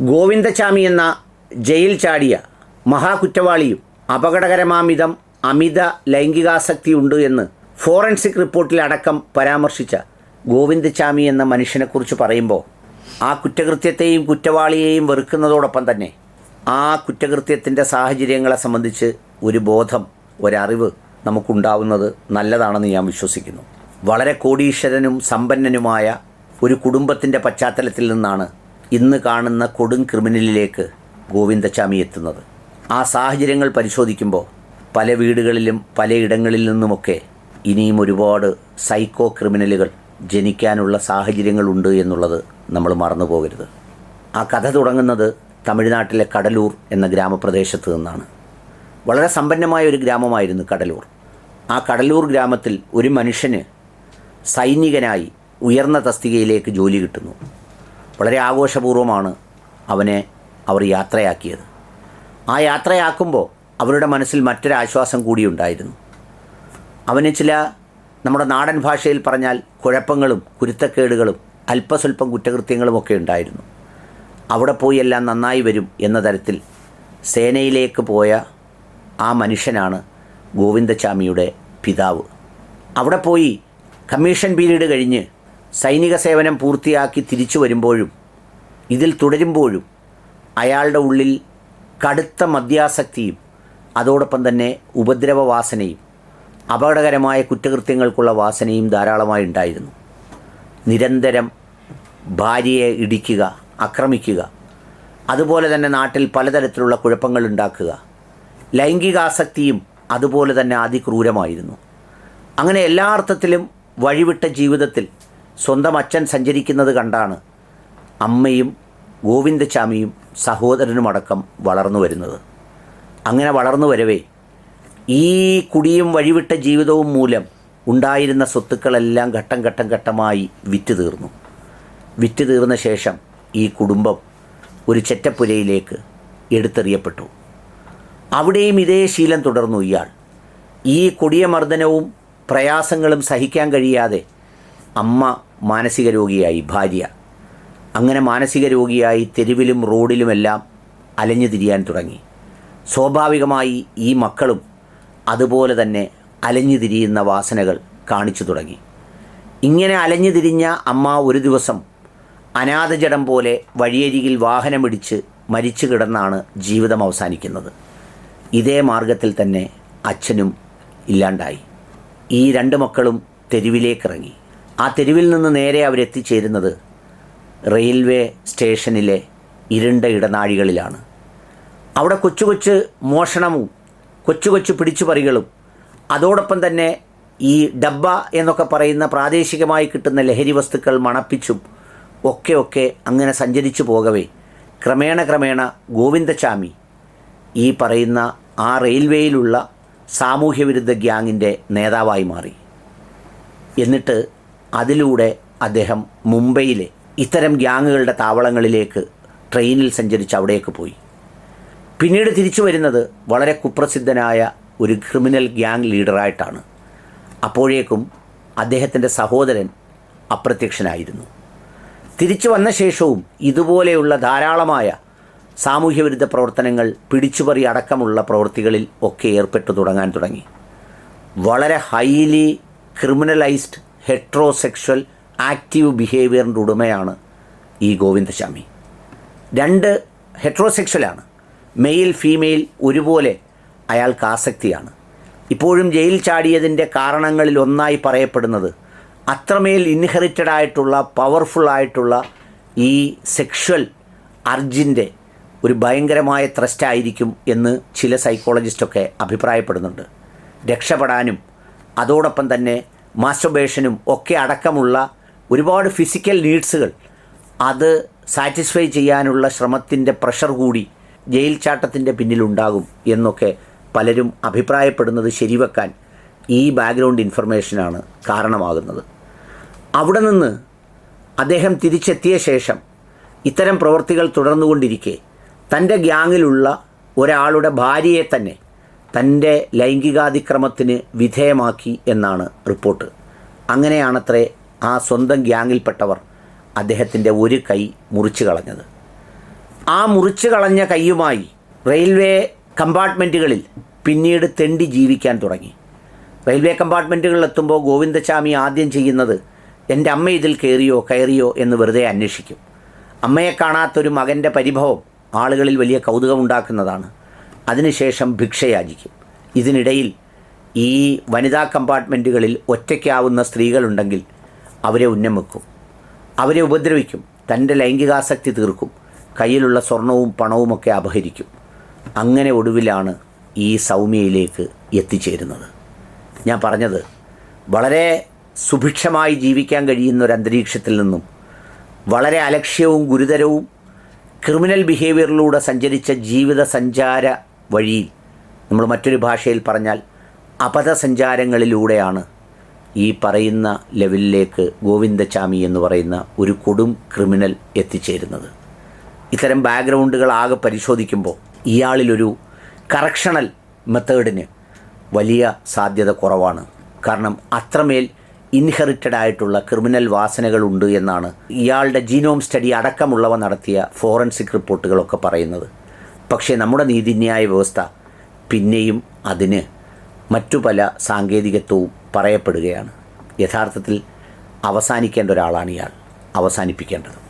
ഗോവിന്ദചാമി എന്ന ജയിൽ ചാടിയ മഹാകുറ്റവാളിയും അപകടകരമാമിതം അമിത ലൈംഗികാസക്തിയുണ്ട് എന്ന് ഫോറൻസിക് റിപ്പോർട്ടിലടക്കം പരാമർശിച്ച ഗോവിന്ദചാമി എന്ന മനുഷ്യനെക്കുറിച്ച് പറയുമ്പോൾ ആ കുറ്റകൃത്യത്തെയും കുറ്റവാളിയെയും വെറുക്കുന്നതോടൊപ്പം തന്നെ ആ കുറ്റകൃത്യത്തിന്റെ സാഹചര്യങ്ങളെ സംബന്ധിച്ച് ഒരു ബോധം ഒരറിവ് നമുക്കുണ്ടാവുന്നത് നല്ലതാണെന്ന് ഞാൻ വിശ്വസിക്കുന്നു. വളരെ കോടീശ്വരനും സമ്പന്നനുമായ ഒരു കുടുംബത്തിന്റെ പശ്ചാത്തലത്തിൽ നിന്നാണ് ഇന്ന് കാണുന്ന കൊടും ക്രിമിനലിലേക്ക് ഗോവിന്ദച്ചാമി എത്തുന്നത്. ആ സാഹചര്യങ്ങൾ പരിശോധിക്കുമ്പോൾ പല വീടുകളിലും പലയിടങ്ങളിൽ നിന്നുമൊക്കെ ഇനിയും ഒരുപാട് സൈക്കോ ക്രിമിനലുകൾ ജനിക്കാനുള്ള സാഹചര്യങ്ങളുണ്ട് എന്നുള്ളത് നമ്മൾ മറന്നു പോകരുത് ആ കഥ തുടങ്ങുന്നത് തമിഴ്നാട്ടിലെ കടലൂർ എന്ന ഗ്രാമപ്രദേശത്ത് നിന്നാണ്. വളരെ സമ്പന്നമായ ഒരു ഗ്രാമമായിരുന്നു കടലൂർ. ആ കടലൂർ ഗ്രാമത്തിൽ ഒരു മനുഷ്യന് സൈനികനായി ഉയർന്ന തസ്തികയിലേക്ക് ജോലി കിട്ടുന്നു. വളരെ ആഘോഷപൂർവമാണ് അവനെ അവർ യാത്രയാക്കിയത്. ആ യാത്രയാക്കുമ്പോൾ അവരുടെ മനസ്സിൽ മറ്റൊരാശ്വാസം കൂടി ഉണ്ടായിരുന്നു. അവന് ചില നമ്മുടെ നാടൻ ഭാഷയിൽ പറഞ്ഞാൽ കുഴപ്പങ്ങളും കുരുത്തക്കേടുകളും അല്പസ്വല്പം കുറ്റകൃത്യങ്ങളുമൊക്കെ ഉണ്ടായിരുന്നു. അവിടെ പോയി എല്ലാം നന്നായി വരും എന്ന തരത്തിൽ സേനയിലേക്ക് പോയ ആ മനുഷ്യനാണ് ഗോവിന്ദചാമിയുടെ പിതാവ്. അവിടെ പോയി കമ്മീഷൻ പീരീഡ് കഴിഞ്ഞ് സൈനിക സേവനം പൂർത്തിയാക്കി തിരിച്ചു വരുമ്പോഴും ഇതിൽ തുടരുമ്പോഴും അയാളുടെ ഉള്ളിൽ കടുത്ത മദ്യാസക്തിയും അതോടൊപ്പം തന്നെ ഉപദ്രവവാസനയും അപകടകരമായ കുറ്റകൃത്യങ്ങൾക്കുള്ള വാസനയും ധാരാളമായി ഉണ്ടായിരുന്നു. നിരന്തരം ഭാര്യയെ ഇടിക്കുക ആക്രമിക്കുക അതുപോലെ തന്നെ നാട്ടിൽ പലതരത്തിലുള്ള കുഴപ്പങ്ങൾ ഉണ്ടാക്കുക ലൈംഗികാസക്തിയും അതുപോലെ തന്നെ അതിക്രൂരമായിരുന്നു. അങ്ങനെ എല്ലാ അർത്ഥത്തിലും വഴിവിട്ട ജീവിതത്തിൽ സ്വന്തം അച്ഛൻ സഞ്ചരിക്കുന്നത് കണ്ടാണ് അമ്മയും ഗോവിന്ദചാമിയും സഹോദരനുമടക്കം വളർന്നു വരുന്നത്. അങ്ങനെ വളർന്നു വരവേ ഈ കുടിയും വഴിവിട്ട ജീവിതവും മൂലം ഉണ്ടായിരുന്ന സ്വത്തുക്കളെല്ലാം ഘട്ടം ഘട്ടം ഘട്ടമായി വിറ്റ് തീർന്നു. വിറ്റ് തീർന്ന ശേഷം ഈ കുടുംബം ഒരു ചെറ്റപ്പുരയിലേക്ക് എടുത്തെറിയപ്പെട്ടു. അവിടെയും ഇതേ ശീലം തുടർന്നു ഇയാൾ. ഈ കൊടിയ മർദ്ദനവും പ്രയാസങ്ങളും സഹിക്കാൻ കഴിയാതെ അമ്മ മാനസിക രോഗിയായി ഭാര്യ. അങ്ങനെ മാനസിക രോഗിയായി തെരുവിലും റോഡിലുമെല്ലാം അലഞ്ഞു തിരിയാൻ തുടങ്ങി. സ്വാഭാവികമായി ഈ മക്കളും അതുപോലെ തന്നെ അലഞ്ഞു തിരിയുന്ന വാസനകൾ കാണിച്ചു തുടങ്ങി. ഇങ്ങനെ അലഞ്ഞു തിരിഞ്ഞ അമ്മ ഒരു ദിവസം അനാഥജടം പോലെ വഴിയരികിൽ വാഹനമിടിച്ച് മരിച്ചു കിടന്നാണ് ജീവിതം അവസാനിക്കുന്നത്. ഇതേ മാർഗത്തിൽ തന്നെ അച്ഛനും ഇല്ലാണ്ടായി. ഈ രണ്ട് മക്കളും തെരുവിലേക്കിറങ്ങി. ആ തെരുവിൽ നിന്ന് നേരെ അവരെത്തിച്ചേരുന്നത് റെയിൽവേ സ്റ്റേഷനിലെ ഇരുണ്ട ഇടനാഴികളിലാണ്. അവിടെ കൊച്ചു കൊച്ചു മോഷണവും കൊച്ചു കൊച്ചു പിടിച്ചുപറികളും അതോടൊപ്പം തന്നെ ഈ ഡബ്ബ എന്നൊക്കെ പറയുന്ന പ്രാദേശികമായി കിട്ടുന്ന ലഹരി വസ്തുക്കൾ മണപ്പിച്ചും ഒക്കെ ഒക്കെ അങ്ങനെ സഞ്ചരിച്ചു പോകവേ. ക്രമേണ ക്രമേണ ഗോവിന്ദചാമി ഈ പറയുന്ന ആ റെയിൽവേയിലുള്ള സാമൂഹ്യവിരുദ്ധ ഗ്യാങ്ങിന്റെ നേതാവായി മാറി. എന്നിട്ട് അതിലൂടെ അദ്ദേഹം മുംബൈയിലെ ഇത്തരം ഗ്യാങ്ങുകളുടെ താവളങ്ങളിലേക്ക് ട്രെയിനിൽ സഞ്ചരിച്ച് അവിടേക്ക് പോയി. പിന്നീട് തിരിച്ചു വരുന്നത് വളരെ കുപ്രസിദ്ധനായ ഒരു ക്രിമിനൽ ഗ്യാങ് ലീഡറായിട്ടാണ്. അപ്പോഴേക്കും അദ്ദേഹത്തിന്റെ സഹോദരൻ അപ്രത്യക്ഷനായിരുന്നു. തിരിച്ചു വന്ന ശേഷവും ഇതുപോലെയുള്ള ധാരാളമായ സാമൂഹ്യവിരുദ്ധ പ്രവർത്തനങ്ങൾ പിടിച്ചുപറി അടക്കമുള്ള പ്രവൃത്തികളിൽ ഒക്കെ ഏർപ്പെട്ടു തുടങ്ങാൻ തുടങ്ങി. വളരെ ഹൈലി ക്രിമിനലൈസ്ഡ് ഹെട്രോസെക്ഷൽ ആക്റ്റീവ് ബിഹേവിയറിന്റെ ഉടമയാണ് ഈ ഗോവിന്ദസ്വാമി. രണ്ട് ഹെട്രോസെക്ഷലാണ്. മെയിൽ ഫീമെയിൽ ഒരുപോലെ അയാൾക്ക് ആസക്തിയാണ്. ഇപ്പോഴും ജയിൽ ചാടിയതിന്റെ കാരണങ്ങളിൽ ഒന്നായി പറയപ്പെടുന്നത് അത്രമേൽ ഇൻഹെറിറ്റഡ് ആയിട്ടുള്ള പവർഫുൾ ആയിട്ടുള്ള ഈ സെക്ഷൽ അർജിന്റെ ഒരു ഭയങ്കരമായ ത്രസ്റ്റായിരിക്കും എന്ന് ചില സൈക്കോളജിസ്റ്റൊക്കെ അഭിപ്രായപ്പെടുന്നുണ്ട്. രക്ഷപ്പെടാനും അതോടൊപ്പം തന്നെ മാസ്റ്റർബേഷനും ഒക്കെ അടക്കമുള്ള ഒരുപാട് ഫിസിക്കൽ നീഡ്സുകൾ അത് സാറ്റിസ്ഫൈ ചെയ്യാനുള്ള ശ്രമത്തിന്റെ പ്രഷർ കൂടി ജയിൽ ചാട്ടത്തിന്റെ പിന്നിലുണ്ടാകും എന്നൊക്കെ പലരും അഭിപ്രായപ്പെടുന്നത് ശരിവെക്കാൻ ഈ ബാക്ക്ഗ്രൗണ്ട് ഇൻഫർമേഷനാണ് കാരണമാകുന്നത്. അവിടെ നിന്ന് അദ്ദേഹം തിരിച്ചെത്തിയ ശേഷം ഇത്തരം പ്രവൃത്തികൾ തുടർന്നുകൊണ്ടിരിക്കെ തന്റെ ഗ്യാങ്ങിലുള്ള ഒരാളുടെ ഭാര്യയെ തന്നെ തന്റെ ലൈംഗികാതിക്രമത്തിന് വിധേയമാക്കി എന്നാണ് റിപ്പോർട്ട്. അങ്ങനെയാണത്രേ ആ സ്വന്തം ഗ്യാങ്ങിൽപ്പെട്ടവർ അദ്ദേഹത്തിന്റെ ഒരു കൈ മുറിച്ചു കളഞ്ഞത്. ആ മുറിച്ചു കളഞ്ഞ കൈയുമായി റെയിൽവേ കമ്പാർട്ട്മെന്റുകളിൽ പിന്നീട് തെണ്ടി ജീവിക്കാൻ തുടങ്ങി. റെയിൽവേ കമ്പാർട്ട്മെന്റുകളിൽ എത്തുമ്പോൾ ഗോവിന്ദചാമി ആദ്യം ചെയ്യുന്നത് എന്റെ അമ്മ ഇതിൽ കയറിയോ കയറിയോ എന്ന് വെറുതെ അന്വേഷിക്കും. അമ്മയെ കാണാത്തൊരു മകന്റെ പരിഭവം ആളുകളിൽ വലിയ കൗതുകമുണ്ടാക്കുന്നതാണ്. അതിനുശേഷം ഭിക്ഷയാചിക്കും. ഇതിനിടയിൽ ഈ വനിതാ കമ്പാർട്ട്മെന്റുകളിൽ ഒറ്റയ്ക്കാവുന്ന സ്ത്രീകളുണ്ടെങ്കിൽ അവരെ ഉന്നം വെക്കും അവരെ ഉപദ്രവിക്കും. തന്റെ ലൈംഗികാസക്തി തീർക്കും. കയ്യിലുള്ള സ്വർണവും പണവുമൊക്കെ അപഹരിക്കും. അങ്ങനെ ഒടുവിലാണ് ഈ സൗമ്യയിലേക്ക് എത്തിച്ചേരുന്നത്. ഞാൻ പറഞ്ഞത് വളരെ സുഭിക്ഷമായി ജീവിക്കാൻ കഴിയുന്ന ഒരു അന്തരീക്ഷത്തിൽ നിന്നും വളരെ അലക്ഷ്യവും ഗുരുതരവും ക്രിമിനൽ ബിഹേവിയറിലൂടെ സഞ്ചരിച്ച ജീവിത സഞ്ചാര വഴിയിൽ നമ്മൾ മറ്റൊരു ഭാഷയിൽ പറഞ്ഞാൽ അപഥസഞ്ചാരങ്ങളിലൂടെയാണ് ഈ പറയുന്ന ലെവലിലേക്ക് ഗോവിന്ദചാമി എന്ന് പറയുന്ന ഒരു കൊടും ക്രിമിനൽ എത്തിച്ചേരുന്നത്. ഇത്തരം ബാക്ക്ഗ്രൗണ്ടുകൾ ആകെ പരിശോധിക്കുമ്പോൾ ഇയാളിലൊരു കറക്ഷണൽ മെത്തേഡിന് വലിയ സാധ്യത കുറവാണ്. കാരണം അത്രമേൽ ഇൻഹെറിറ്റഡ് ആയിട്ടുള്ള ക്രിമിനൽ വാസനകളുണ്ട് എന്നാണ് ഇയാളുടെ ജീനോം സ്റ്റഡി അടക്കമുള്ളവ നടത്തിയ ഫോറൻസിക് റിപ്പോർട്ടുകളൊക്കെ പറയുന്നത്. പക്ഷേ നമ്മുടെ നീതിന്യായ വ്യവസ്ഥ പിന്നെയും അതിന് മറ്റു പല സാങ്കേതികത്വവും പറയപ്പെടുകയാണ്. യഥാർത്ഥത്തിൽ അവസാനിക്കേണ്ട ഒരാളാണ് ഇയാൾ. അവസാനിപ്പിക്കേണ്ടത്.